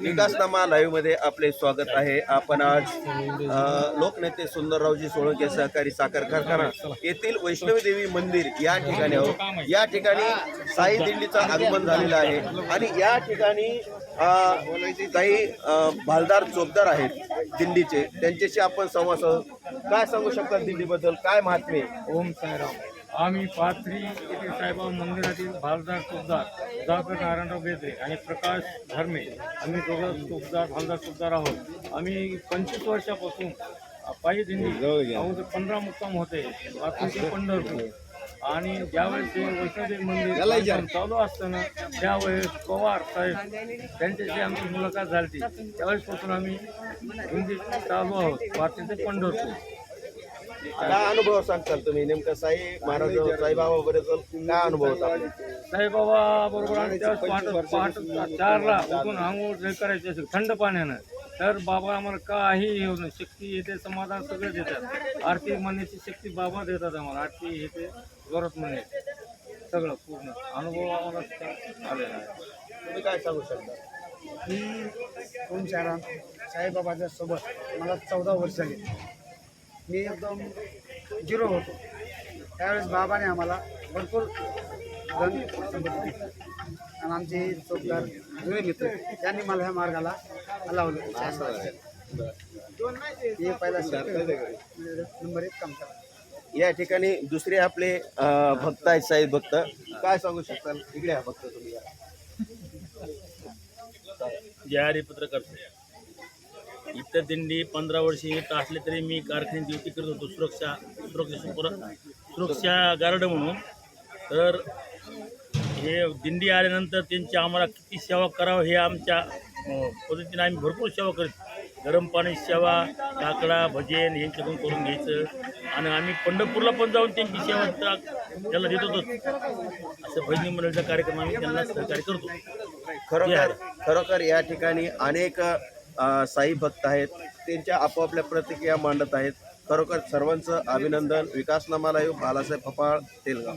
विकासनामा लाईव्हमध्ये आपले स्वागत आहे. आपण आज लोकनेते सुंदररावजी सोळंके सहकारी साखर कारखाना येथील वैष्णवी देवी मंदिर या ठिकाणी आहोत. या ठिकाणी साई दिंडीचं आगमन झालेलं आहे. आणि या ठिकाणी काही भालदार चोपदार आहेत दिंडीचे. त्यांच्याशी आपण संवाद साधू. काय सांगू शकतात दिंडीबद्दल? काय महात्मे? ओम साईराम. आम्ही पाथरी येथील साईबाबा मंदिरातील भालदार चोपदार जाकर नारायणराव बेदरे आणि प्रकाश धर्मे आम्ही दोघं चोपदार भालदार चोपदार आहोत. आम्ही पंचवीस वर्षापासून पायी दिंडी अगोदर पंधरा मुक्काम होते. पाथरी ते पंढरपूर. आणि ज्यावेळेस ते वैष्णोदेवी मंदिर चालू असताना त्यावेळेस पवार साहेब त्यांच्याशी आमची मुलाखत झाली त्यावेळेसपासून आम्ही दिंडी चालू आहोत पाथरी ते पंढरपूर. काय अनुभव सांगताल तुम्ही? नेमकं साई महाराज साईबाबा बरोबर काय अनुभव होता? साईबाबा बरोबर आणि त्यावेळेस पहाट पहाट चारला उठून आंघोळ हे करायचे असेल थंड पाण्यानं तर बाबा आम्हाला काही येऊ नये शक्ती येते समाधान सगळं देतात. आरती म्हणण्याची शक्ती बाबा देतात आम्हाला. आरती हे ते जोरात म्हणे सगळं पूर्ण. अनुभव आम्हाला आलेला आहे. तुम्ही काय सांगू शकता? मी ओम शाराम साईबाबाच्या सोबत मला चौदा वर्ष झाली. मी एकदम झिरो होतो. त्यावेळेस बाबाने आम्हाला भरपूर धन संपत्ती दिली. आणि आमचे चौकदार जुळे मित्र त्यांनी मला ह्या मार्गाला लावलं हे पहिला नंबर एक काम करा. या ठिकाणी दुसरे आपले भक्त आहेत साई भक्त. काय सांगू शकताल? इकडे हा भक्त तुम्ही या. जय हरी पत्रकार इतर दिंडी पंधरा वर्षे येत असले तरी मी कारखान्यात ड्युटी करत होतो सुरक्षा सुरक्षा सुपर- सुरक्षा गार्ड म्हणून. तर हे दिंडी आल्यानंतर त्यांची आम्हाला किती सेवा करावं हे आमच्या पद्धतीने आम्ही भरपूर सेवा करतो. गरम पाणी सेवा काकडा भजन यांच्याकडून करून घ्यायचं. आणि आम्ही पंढरपूरला पण जाऊन त्यांची सेवा त्या- त्याला देत होतो. असं भजनी मंडळीचा कार्यक्रम आम्ही त्यांना सहकार्य करतो. खरोखर खरोखर या ठिकाणी अनेक साई भक्त आहेत त्यांच्या आपापल्या प्रतिक्रिया मांडत आहेत. खरोखर सर्वांचं अभिनंदन. विकासनामा लाईव्ह बालासाहेब फपाळ तेलगाव.